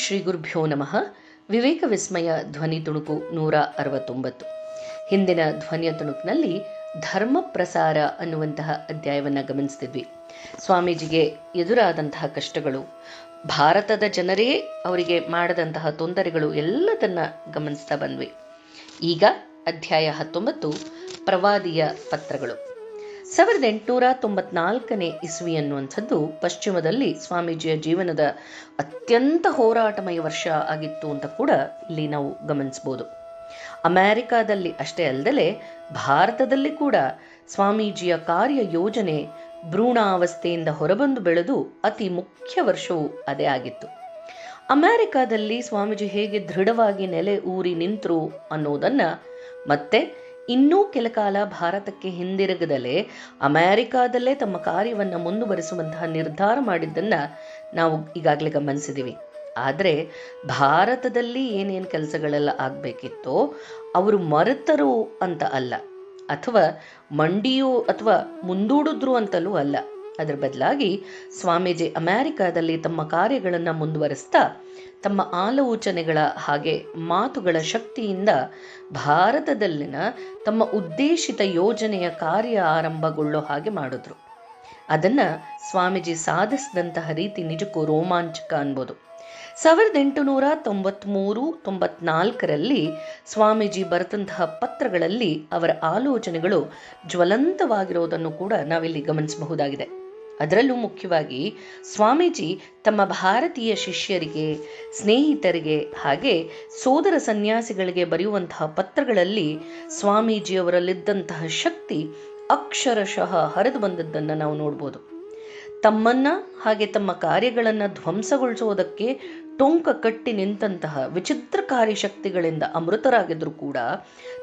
ಶ್ರೀ ಗುರುಭ್ಯೋ ನಮಃ. ವಿವೇಕ ವಿಸ್ಮಯ ಧ್ವನಿ ತುಣುಕು ನೂರ ಅರವತ್ತೊಂಬತ್ತು. ಹಿಂದಿನ ಧ್ವನಿಯ ತುಣುಕಿನಲ್ಲಿ ಧರ್ಮ ಪ್ರಸಾರ ಅನ್ನುವಂತಹ ಅಧ್ಯಾಯವನ್ನು ಗಮನಿಸ್ತಿದ್ವಿ. ಸ್ವಾಮೀಜಿಗೆ ಎದುರಾದಂತಹ ಕಷ್ಟಗಳು, ಭಾರತದ ಜನರೇ ಅವರಿಗೆ ಮಾಡದಂತಹ ತೊಂದರೆಗಳು ಎಲ್ಲದನ್ನ ಗಮನಿಸ್ತಾ ಬಂದ್ವಿ. ಈಗ ಅಧ್ಯಾಯ ಹತ್ತೊಂಬತ್ತು ಪ್ರವಾದಿಯ ಪತ್ರಗಳು. ಸಾವಿರದ ಎಂಟುನೂರ ತೊಂಬತ್ನಾಲ್ಕನೇ ಇಸ್ವಿ ಅನ್ನುವಂಥದ್ದು ಪಶ್ಚಿಮದಲ್ಲಿ ಸ್ವಾಮೀಜಿಯ ಜೀವನದ ಅತ್ಯಂತ ಹೋರಾಟಮಯ ವರ್ಷ ಆಗಿತ್ತು ಅಂತ ಕೂಡ ಇಲ್ಲಿ ನಾವು ಗಮನಿಸ್ಬೋದು ಅಮೆರಿಕಾದಲ್ಲಿ ಅಷ್ಟೇ ಅಲ್ಲದೆ ಭಾರತದಲ್ಲಿ ಕೂಡ ಸ್ವಾಮೀಜಿಯ ಕಾರ್ಯ ಯೋಜನೆ ಭ್ರೂಣಾವಸ್ಥೆಯಿಂದ ಹೊರಬಂದು ಬೆಳೆದು ಅತಿ ಮುಖ್ಯ ವರ್ಷವೂ ಅದೇ ಆಗಿತ್ತು. ಅಮೆರಿಕಾದಲ್ಲಿ ಸ್ವಾಮೀಜಿ ಹೇಗೆ ದೃಢವಾಗಿ ನೆಲೆ ಊರಿ ನಿಂತರು ಅನ್ನೋದನ್ನು ಮತ್ತೆ ಇನ್ನೂ ಕೆಲ ಕಾಲ ಭಾರತಕ್ಕೆ ಹಿಂದಿರುಗದಲೇ ಅಮೆರಿಕಾದಲ್ಲೇ ತಮ್ಮ ಕಾರ್ಯವನ್ನು ಮುಂದುವರಿಸುವಂತಹ ನಿರ್ಧಾರ ಮಾಡಿದ್ದನ್ನು ನಾವು ಈಗಾಗಲೇ ಗಮನಿಸಿದ್ದೀವಿ ಆದರೆ ಭಾರತದಲ್ಲಿ ಏನೇನು ಕೆಲಸಗಳೆಲ್ಲ ಆಗಬೇಕಿತ್ತೋ ಅವರು ಮರೆತರು ಅಂತ ಅಲ್ಲ. ಅಥವಾ ಮಂಡಿಯು ಅಥವಾ ಮುಂದೂಡಿದ್ರು ಅಂತಲೂ ಅಲ್ಲ. ಅದರ ಬದಲಾಗಿ ಸ್ವಾಮೀಜಿ ಅಮೆರಿಕಾದಲ್ಲಿ ತಮ್ಮ ಕಾರ್ಯಗಳನ್ನು ಮುಂದುವರೆಸ್ತಾ ತಮ್ಮ ಆಲೋಚನೆಗಳ ಹಾಗೆ ಮಾತುಗಳ ಶಕ್ತಿಯಿಂದ ಭಾರತದಲ್ಲಿನ ತಮ್ಮ ಉದ್ದೇಶಿತ ಯೋಜನೆಯ ಕಾರ್ಯ ಆರಂಭಗೊಳ್ಳೋ ಹಾಗೆ ಮಾಡಿದ್ರು. ಅದನ್ನು ಸ್ವಾಮೀಜಿ ಸಾಧಿಸಿದಂತಹ ರೀತಿ ನಿಜಕ್ಕೂ ರೋಮಾಂಚಕ ಅನ್ಬೋದು. ಸಾವಿರದ ಎಂಟುನೂರ ತೊಂಬತ್ತ್ಮೂರು ತೊಂಬತ್ನಾಲ್ಕರಲ್ಲಿ ಸ್ವಾಮೀಜಿ ಬರೆದಂತಹ ಪತ್ರಗಳಲ್ಲಿ ಅವರ ಆಲೋಚನೆಗಳು ಜ್ವಲಂತವಾಗಿರೋದನ್ನು ಕೂಡ ನಾವಿಲ್ಲಿ ಗಮನಿಸಬಹುದಾಗಿದೆ. ಅದರಲ್ಲೂ ಮುಖ್ಯವಾಗಿ ಸ್ವಾಮೀಜಿ ತಮ್ಮ ಭಾರತೀಯ ಶಿಷ್ಯರಿಗೆ, ಸ್ನೇಹಿತರಿಗೆ ಹಾಗೆ ಸೋದರ ಸನ್ಯಾಸಿಗಳಿಗೆ ಬರೆಯುವಂತಹ ಪತ್ರಗಳಲ್ಲಿ ಸ್ವಾಮೀಜಿಯವರಲ್ಲಿದ್ದಂತಹ ಶಕ್ತಿ ಅಕ್ಷರಶಃ ಹರಿದು ಬಂದದ್ದನ್ನು ನಾವು ನೋಡ್ಬೋದು. ತಮ್ಮನ್ನ ಹಾಗೆ ತಮ್ಮ ಕಾರ್ಯಗಳನ್ನು ಧ್ವಂಸಗೊಳಿಸೋದಕ್ಕೆ ಟೊಂಕ ಕಟ್ಟಿ ನಿಂತಹ ವಿಚಿತ್ರಕಾರಿ ಶಕ್ತಿಗಳಿಂದ ಅಮೃತರಾಗಿದ್ದರೂ ಕೂಡ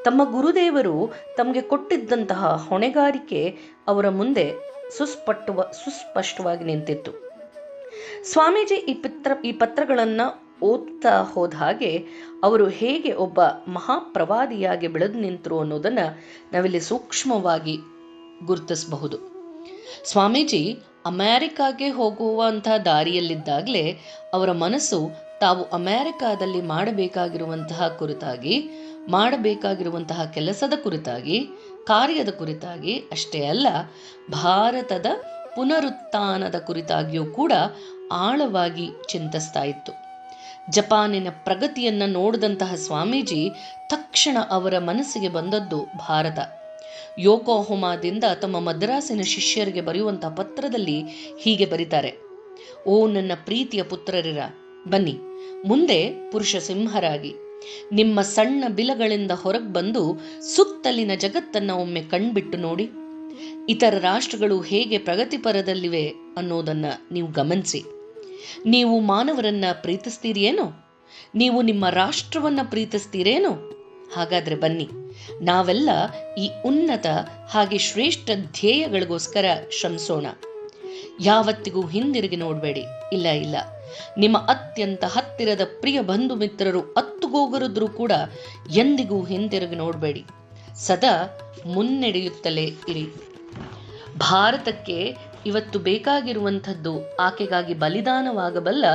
ತಮ್ಮ ಗುರುದೇವರು ತಮಗೆ ಕೊಟ್ಟಿದ್ದಂತಹ ಹೊಣೆಗಾರಿಕೆ ಅವರ ಮುಂದೆ ಸುಸ್ಪಟ್ಟುವ, ಸುಸ್ಪಷ್ಟವಾಗಿ ನಿಂತಿತ್ತು. ಸ್ವಾಮೀಜಿ ಈ ಪತ್ರ, ಈ ಪತ್ರಗಳನ್ನು ಓದ್ತಾ ಹೋದ ಹಾಗೆ ಅವರು ಹೇಗೆ ಒಬ್ಬ ಮಹಾಪ್ರವಾದಿಯಾಗಿ ಬೆಳೆದು ನಿಂತರು ಅನ್ನೋದನ್ನು ನಾವಿಲ್ಲಿ ಸೂಕ್ಷ್ಮವಾಗಿ ಗುರುತಿಸಬಹುದು. ಸ್ವಾಮೀಜಿ ಅಮೆರಿಕಾಗೆ ಹೋಗುವಂಥ ದಾರಿಯಲ್ಲಿದ್ದಾಗಲೇ ಅವರ ಮನಸ್ಸು ತಾವು ಅಮೆರಿಕಾದಲ್ಲಿ ಮಾಡಬೇಕಾಗಿರುವಂತಹ ಕುರಿತಾಗಿ, ಮಾಡಬೇಕಾಗಿರುವಂತಹ ಕೆಲಸದ ಕುರಿತಾಗಿ, ಕಾರ್ಯದ ಕುರಿತಾಗಿ ಅಷ್ಟೇ ಅಲ್ಲ, ಭಾರತದ ಪುನರುತ್ಥಾನದ ಕುರಿತಾಗಿಯೂ ಕೂಡ ಆಳವಾಗಿ ಚಿಂತಿಸ್ತಾ ಇತ್ತು. ಜಪಾನಿನ ಪ್ರಗತಿಯನ್ನು ನೋಡಿದಂತಹ ಸ್ವಾಮೀಜಿ ತಕ್ಷಣ ಅವರ ಮನಸ್ಸಿಗೆ ಬಂದದ್ದು ಭಾರತ. ಯೋಕೋಹೊಮಾದಿಂದ ತಮ್ಮ ಮದ್ರಾಸಿನ ಶಿಷ್ಯರಿಗೆ ಬರೆಯುವಂತಹ ಪತ್ರದಲ್ಲಿ ಹೀಗೆ ಬರೀತಾರೆ. ಓ ನನ್ನ ಪ್ರೀತಿಯ ಪುತ್ರರಿರ, ಬನ್ನಿ, ಮುಂದೆ ಪುರುಷ ಸಿಂಹರಾಗಿ. ನಿಮ್ಮ ಸಣ್ಣ ಬಿಲಗಳಿಂದ ಹೊರಗೆ ಬಂದು ಸುತ್ತಲಿನ ಜಗತ್ತನ್ನ ಒಮ್ಮೆ ಕಣ್ಬಿಟ್ಟು ನೋಡಿ. ಇತರ ರಾಷ್ಟ್ರಗಳು ಹೇಗೆ ಪ್ರಗತಿಪರದಲ್ಲಿವೆ ಅನ್ನೋದನ್ನ ನೀವು ಗಮನಿಸಿ. ನೀವು ಮಾನವರನ್ನ ಪ್ರೀತಿಸ್ತೀರಿಯೇನೋ ನೀವು ನಿಮ್ಮ ರಾಷ್ಟ್ರವನ್ನ ಪ್ರೀತಿಸ್ತೀರೇನೋ? ಹಾಗಾದ್ರೆ ಬನ್ನಿ. ನಾವೆಲ್ಲ ಈ ಉನ್ನತ ಹಾಗೆ ಶ್ರೇಷ್ಠ ಧ್ಯೇಯಗಳಿಗೋಸ್ಕರ ಶ್ರಮಿಸೋಣ. ಯಾವತ್ತಿಗೂ ಹಿಂದಿರುಗಿ ನೋಡಬೇಡಿ. ಇಲ್ಲ ಇಲ್ಲ. ನಿಮ್ಮ ಅತ್ಯಂತ ಹತ್ತಿರದ ಪ್ರಿಯ ಬಂಧು ಮಿತ್ರರು ಅತ್ತುಗೋಗರಿದ್ರೂ ಕೂಡ ಎಂದಿಗೂ ಹಿಂದಿರುಗಿ ನೋಡಬೇಡಿ. ಸದಾ ಮುನ್ನಡೆಯುತ್ತಲೇ ಇರಿ. ಭಾರತಕ್ಕೆ ಇವತ್ತು ಬೇಕಾಗಿರುವಂಥದ್ದು ಆಕೆಗಾಗಿ ಬಲಿದಾನವಾಗಬಲ್ಲ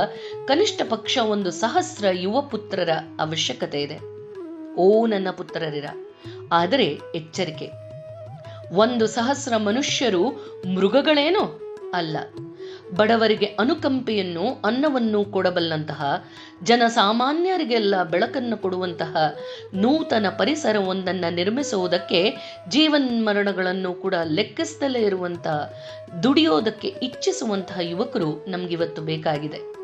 ಕನಿಷ್ಠ ಪಕ್ಷ ಒಂದು ಸಹಸ್ರ ಯುವ ಪುತ್ರರ ಅವಶ್ಯಕತೆ ಇದೆ. ಓ ನನ್ನ ಪುತ್ರರಿರ. ಆದರೆ ಎಚ್ಚರಿಕೆ. ಒಂದು ಸಹಸ್ರ ಮನುಷ್ಯರು ಮೃಗಗಳೇನೋ ಅಲ್ಲ. ಬಡವರಿಗೆ ಅನುಕಂಪೆಯನ್ನು, ಅನ್ನವನ್ನು ಕೊಡಬಲ್ಲಂತಹ, ಜನಸಾಮಾನ್ಯರಿಗೆಲ್ಲ ಬೆಳಕನ್ನು ಕೊಡುವಂತಹ ನೂತನ ಪರಿಸರವೊಂದನ್ನು ನಿರ್ಮಿಸುವುದಕ್ಕೆ ಜೀವನ್ಮರಣಗಳನ್ನು ಕೂಡ ಲೆಕ್ಕಿಸದಲ್ಲೇ ಇರುವಂತಹ, ದುಡಿಯೋದಕ್ಕೆ ಇಚ್ಛಿಸುವಂತಹ ಯುವಕರು ನಮಗಿವತ್ತು ಬೇಕಾಗಿದೆ.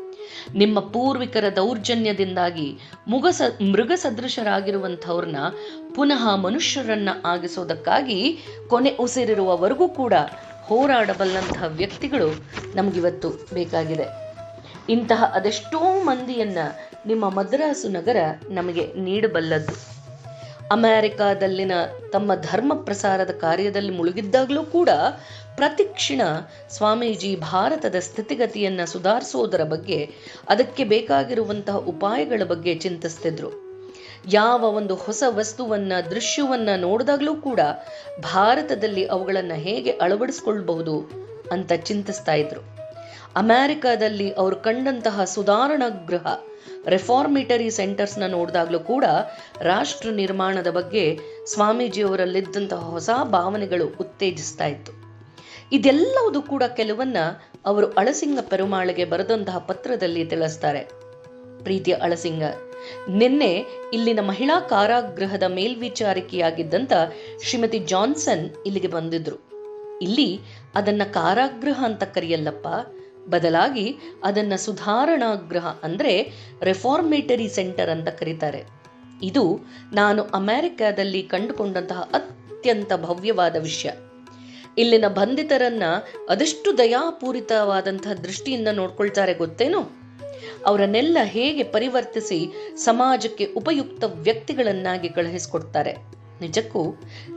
ನಿಮ್ಮ ಪೂರ್ವಿಕರ ದೌರ್ಜನ್ಯದಿಂದಾಗಿ ಮುಗಸ ಮೃಗ ಸದೃಶರಾಗಿರುವಂಥವ್ರನ್ನ ಪುನಃ ಮನುಷ್ಯರನ್ನ ಆಗಿಸೋದಕ್ಕಾಗಿ ಕೊನೆ ಉಸಿರಿರುವವರೆಗೂ ಕೂಡ ಹೋರಾಡಬಲ್ಲಂತಹ ವ್ಯಕ್ತಿಗಳು ನಮಗಿವತ್ತು ಬೇಕಾಗಿದೆ. ಇಂತಹ ಅದೆಷ್ಟೋ ಮಂದಿಯನ್ನ ನಿಮ್ಮ ಮದ್ರಾಸು ನಗರ ನಮಗೆ ನೀಡಬಲ್ಲದ್ದು. ಅಮೆರಿಕಾದಲ್ಲಿನ ತಮ್ಮ ಧರ್ಮ ಪ್ರಸಾರದ ಕಾರ್ಯದಲ್ಲಿ ಮುಳುಗಿದ್ದಾಗಲೂ ಕೂಡ ಪ್ರತಿಕ್ಷಣ ಸ್ವಾಮೀಜಿ ಭಾರತದ ಸ್ಥಿತಿಗತಿಯನ್ನು ಸುಧಾರಿಸೋದರ ಬಗ್ಗೆ, ಅದಕ್ಕೆ ಬೇಕಾಗಿರುವಂತಹ ಉಪಾಯಗಳ ಬಗ್ಗೆ ಚಿಂತಿಸ್ತಿದ್ರು. ಯಾವ ಒಂದು ಹೊಸ ವಸ್ತುವನ್ನ, ದೃಶ್ಯವನ್ನ ನೋಡಿದಾಗಲೂ ಕೂಡ ಭಾರತದಲ್ಲಿ ಅವುಗಳನ್ನು ಹೇಗೆ ಅಳವಡಿಸ್ಕೊಳ್ಬಹುದು ಅಂತ ಚಿಂತಿಸ್ತಾ ಇದ್ರು. ಅಮೆರಿಕಾದಲ್ಲಿ ಅವರು ಕಂಡಂತಹ ಸುಧಾರಣಾ ಗೃಹ, ರೆಫಾರ್ಮಿಟರಿ ಸೆಂಟರ್ಸ್ನ ನೋಡಿದಾಗಲೂ ಕೂಡ ರಾಷ್ಟ್ರ ನಿರ್ಮಾಣದ ಬಗ್ಗೆ ಸ್ವಾಮೀಜಿಯವರಲ್ಲಿದ್ದಂತಹ ಹೊಸ ಭಾವನೆಗಳು ಉತ್ತೇಜಿಸ್ತಾ ಇತ್ತು. ಇದೆಲ್ಲವುದು ಕೂಡ ಕೆಲವನ್ನ ಅವರು ಅಳಸಿಂಗ ಪೆರುಮಾಳಿಗೆ ಬರೆದಂತಹ ಪತ್ರದಲ್ಲಿ ತಿಳಿಸ್ತಾರೆ. ಪ್ರೀತಿಯ ಅಳಸಿಂಗ, ನಿನ್ನೆ ಇಲ್ಲಿನ ಮಹಿಳಾ ಕಾರಾಗೃಹದ ಮೇಲ್ವಿಚಾರಿಕೆಯಾಗಿದ್ದಂಥ ಶ್ರೀಮತಿ ಜಾನ್ಸನ್ ಇಲ್ಲಿಗೆ ಬಂದಿದ್ರು. ಇಲ್ಲಿ ಅದನ್ನ ಕಾರಾಗೃಹ ಅಂತ ಕರೆಯಲ್ಲಪ್ಪ ಬದಲಾಗಿ ಅದನ್ನು ಸುಧಾರಣಾಗ್ರಹ ಅಂದರೆ ರೆಫಾರ್ಮೇಟರಿ ಸೆಂಟರ್ ಅಂತ ಕರೀತಾರೆ. ಇದು ನಾನು ಅಮೆರಿಕಾದಲ್ಲಿ ಕಂಡುಕೊಂಡಂತಹ ಅತ್ಯಂತ ಭವ್ಯವಾದ ವಿಷಯ. ಇಲ್ಲಿನ ಬಂಧಿತರನ್ನ ಅದೆಷ್ಟು ದಯಾಪೂರಿತವಾದಂತಹ ದೃಷ್ಟಿಯಿಂದ ನೋಡ್ಕೊಳ್ತಾರೆ ಗೊತ್ತೇನು? ಅವರನ್ನೆಲ್ಲ ಹೇಗೆ ಪರಿವರ್ತಿಸಿ ಸಮಾಜಕ್ಕೆ ಉಪಯುಕ್ತ ವ್ಯಕ್ತಿಗಳನ್ನಾಗಿ ಕಳುಹಿಸಿಕೊಡ್ತಾರೆ? ನಿಜಕ್ಕೂ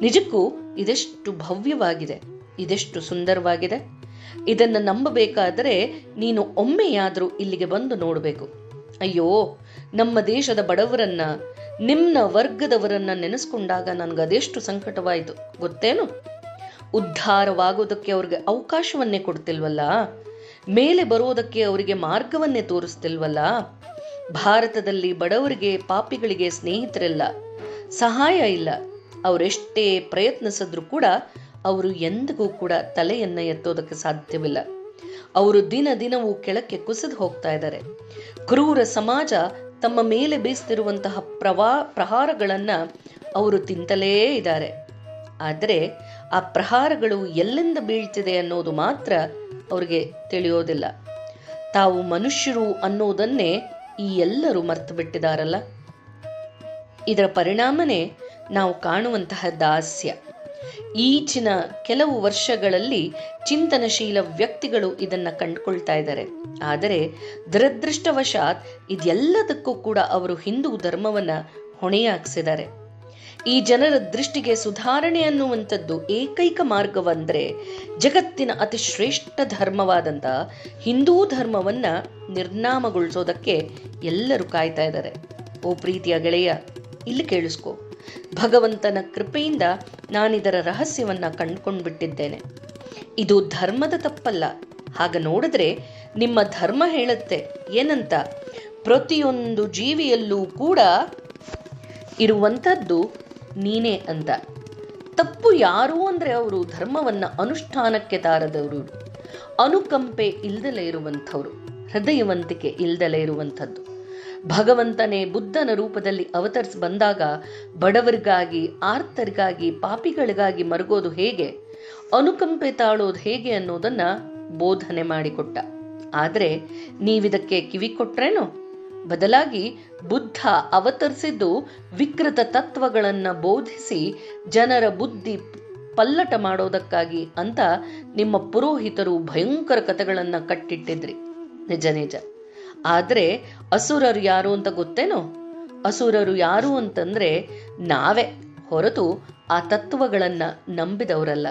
ನಿಜಕ್ಕೂ ಇದೆಷ್ಟು ಭವ್ಯವಾಗಿದೆ, ಇದೆಷ್ಟು ಸುಂದರವಾಗಿದೆ. ಇದನ್ನು ನಂಬಬೇಕಾದರೆ ನೀನು ಒಮ್ಮೆಯಾದರೂ ಇಲ್ಲಿಗೆ ಬಂದು ನೋಡಬೇಕು. ಅಯ್ಯೋ, ನಮ್ಮ ದೇಶದ ಬಡವರನ್ನ, ನಿಮ್ನ ವರ್ಗದವರನ್ನ ನೆನೆಸ್ಕೊಂಡಾಗ ನನಗದೆಷ್ಟು ಸಂಕಟವಾಯಿತು, ಗೊತ್ತೇನು? ಉದ್ಧಾರವಾಗೋದಕ್ಕೆ ಅವ್ರಿಗೆ ಅವಕಾಶವನ್ನೇ ಕೊಡ್ತಿಲ್ವಲ್ಲ? ಮೇಲೆ ಬರೋದಕ್ಕೆ ಅವರಿಗೆ ಮಾರ್ಗವನ್ನೇ ತೋರಿಸ್ತಿಲ್ವಲ್ಲ? ಭಾರತದಲ್ಲಿ ಬಡವರಿಗೆ, ಪಾಪಿಗಳಿಗೆ ಸ್ನೇಹಿತರೆಲ್ಲ ಸಹಾಯ ಇಲ್ಲ. ಅವರೆಷ್ಟೇ ಪ್ರಯತ್ನಿಸಿದ್ರು ಕೂಡ ಅವರು ಎಂದಿಗೂ ಕೂಡ ತಲೆಯನ್ನ ಎತ್ತೋದಕ್ಕೆ ಸಾಧ್ಯವಿಲ್ಲ. ಅವರು ದಿನ ದಿನವೂ ಕೆಳಕ್ಕೆ ಕುಸಿದು ಹೋಗ್ತಾ ಇದ್ದಾರೆ. ಕ್ರೂರ ಸಮಾಜ ತಮ್ಮ ಮೇಲೆ ಬೀಸ್ತಿರುವಂತಹ ಪ್ರವಾ, ಪ್ರಹಾರಗಳನ್ನ ಅವರು ತಿಂತಲೇ ಇದ್ದಾರೆ. ಆದರೆ ಆ ಪ್ರಹಾರಗಳು ಎಲ್ಲಿಂದ ಬೀಳ್ತಿದೆ ಅನ್ನೋದು ಮಾತ್ರ ಅವ್ರಿಗೆ ತಿಳಿಯೋದಿಲ್ಲ. ತಾವು ಮನುಷ್ಯರು ಅನ್ನೋದನ್ನೇ ಈ ಎಲ್ಲರೂ ಮರ್ತು ಬಿಟ್ಟಿದಾರಲ್ಲ. ಇದರ ಪರಿಣಾಮನೇ ನಾವು ಕಾಣುವಂತಹ ದಾಸ್ಯ. ಈಚಿನ ಕೆಲವು ವರ್ಷಗಳಲ್ಲಿ ಚಿಂತನಶೀಲ ವ್ಯಕ್ತಿಗಳು ಇದನ್ನು ಕಂಡುಕೊಳ್ತಾ ಇದ್ದಾರೆ. ಆದರೆ ದುರದೃಷ್ಟವಶಾತ್ ಇದೆಲ್ಲದಕ್ಕೂ ಕೂಡ ಅವರು ಹಿಂದೂ ಧರ್ಮವನ್ನ ಹೊಣೆಯಾಗಿಸಿದ್ದಾರೆ. ಈ ಜನರ ದೃಷ್ಟಿಗೆ ಸುಧಾರಣೆ ಅನ್ನುವಂಥದ್ದು ಏಕೈಕ ಮಾರ್ಗವಂದ್ರೆ ಜಗತ್ತಿನ ಅತಿ ಶ್ರೇಷ್ಠ ಧರ್ಮವಾದಂಥ ಹಿಂದೂ ಧರ್ಮವನ್ನ ನಿರ್ನಾಮಗೊಳಿಸೋದಕ್ಕೆ ಎಲ್ಲರೂ ಕಾಯ್ತಾ ಇದ್ದಾರೆ. ಓ ಪ್ರೀತಿಯ ಗೆಳೆಯ, ಇಲ್ಲಿ ಕೇಳಿಸ್ಕೊ. ಭಗವಂತನ ಕೃಪೆಯಿಂದ ನಾನಿದರ ರಹಸ್ಯವನ್ನ ಕಂಡುಕೊಂಡು ಬಿಟ್ಟಿದ್ದೇನೆ ಇದು ಧರ್ಮದ ತಪ್ಪಲ್ಲ. ಹಾಗ ನೋಡಿದ್ರೆ ನಿಮ್ಮ ಧರ್ಮ ಹೇಳುತ್ತೆ. ಏನಂತ? ಪ್ರತಿಯೊಂದು ಜೀವಿಯಲ್ಲೂ ಕೂಡ ಇರುವಂಥದ್ದು ನೀನೇ ಅಂತ. ತಪ್ಪು ಯಾರು ಅಂದ್ರೆ ಅವರು ಧರ್ಮವನ್ನ ಅನುಷ್ಠಾನಕ್ಕೆ ತಾರದವರು. ಅನುಕಂಪೆ ಇಲ್ದಲೇ ಇರುವಂಥವ್ರು. ಹೃದಯವಂತಿಕೆ ಇಲ್ದಲೇ ಇರುವಂಥದ್ದು. ಭಗವಂತನೇ ಬುದ್ಧನ ರೂಪದಲ್ಲಿ ಅವತರಿಸಿ ಬಂದಾಗ ಬಡವರಿಗಾಗಿ, ಆರ್ತರಿಗಾಗಿ, ಪಾಪಿಗಳಿಗಾಗಿ ಮರಗೋದು ಹೇಗೆ? ಅನುಕಂಪೆ ತಾಳೋದು ಹೇಗೆ ಅನ್ನೋದನ್ನ ಬೋಧನೆ ಮಾಡಿಕೊಟ್ಟ. ಆದರೆ ನೀವಿದಕ್ಕೆ ಕಿವಿ ಕೊಟ್ರೇನೋ? ಬದಲಾಗಿ ಬುದ್ಧ ಅವತರಿಸಿದ್ದು ವಿಕೃತ ತತ್ವಗಳನ್ನು ಬೋಧಿಸಿ ಜನರ ಬುದ್ಧಿ ಪಲ್ಲಟ ಮಾಡೋದಕ್ಕಾಗಿ ಅಂತ ನಿಮ್ಮ ಪುರೋಹಿತರು ಭಯಂಕರ ಕಥೆಗಳನ್ನು ಕಟ್ಟಿಟ್ಟಿದ್ರಿ. ನಿಜ ನಿಜ. ಆದ್ರೆ ಅಸುರರು ಯಾರು ಅಂತ ಗೊತ್ತೇನೋ? ಅಸುರರು ಯಾರು ಅಂತಂದ್ರೆ ನಾವೇ, ಹೊರತು ಆ ತತ್ವಗಳನ್ನ ನಂಬಿದವರಲ್ಲ.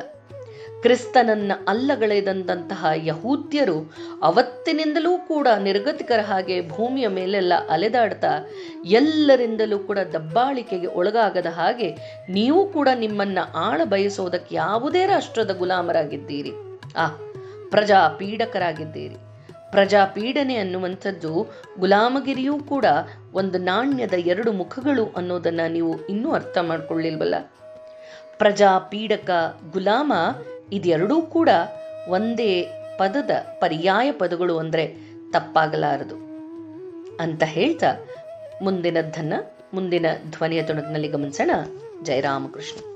ಕ್ರಿಸ್ತನನ್ನ ಅಲ್ಲಗಳೆದಂತಹ ಯಹೂದ್ಯರು ಅವತ್ತಿನಿಂದಲೂ ಕೂಡ ನಿರ್ಗತಿಕರ ಹಾಗೆ ಭೂಮಿಯ ಮೇಲೆಲ್ಲ ಅಲೆದಾಡ್ತಾ ಎಲ್ಲರಿಂದಲೂ ಕೂಡ ದಬ್ಬಾಳಿಕೆಗೆ ಒಳಗಾಗದ ಹಾಗೆ ನೀವು ಕೂಡ ನಿಮ್ಮನ್ನ ಆಳ ಬಯಸೋದಕ್ಕೆ ಯಾವುದೇ ರಾಷ್ಟ್ರದ ಗುಲಾಮರಾಗಿದ್ದೀರಿ. ಆ ಪ್ರಜಾ ಪೀಡಕರಾಗಿದ್ದೀರಿ ಪ್ರಜಾಪೀಡನೆ ಅನ್ನುವಂಥದ್ದು ಗುಲಾಮಗಿರಿಯೂ ಕೂಡ ಒಂದು ನಾಣ್ಯದ ಎರಡು ಮುಖಗಳು ಅನ್ನೋದನ್ನ ನೀವು ಇನ್ನೂ ಅರ್ಥ ಮಾಡ್ಕೊಳ್ಳಿಲ್ವಲ್ಲ? ಪ್ರಜಾಪೀಡಕ ಗುಲಾಮ ಇದೆರಡೂ ಕೂಡ ಒಂದೇ ಪದದ ಪರ್ಯಾಯ ಪದಗಳು ಅಂದ್ರೆ ತಪ್ಪಾಗಲಾರದು. ಅಂತ ಹೇಳ್ತಾ ಮುಂದಿನದ್ದನ್ನು, ಮುಂದಿನ ಧ್ವನಿಯ ತುಣುಕಿನಲ್ಲಿ ಗಮನಿಸೋಣ. ಜಯರಾಮಕೃಷ್ಣ.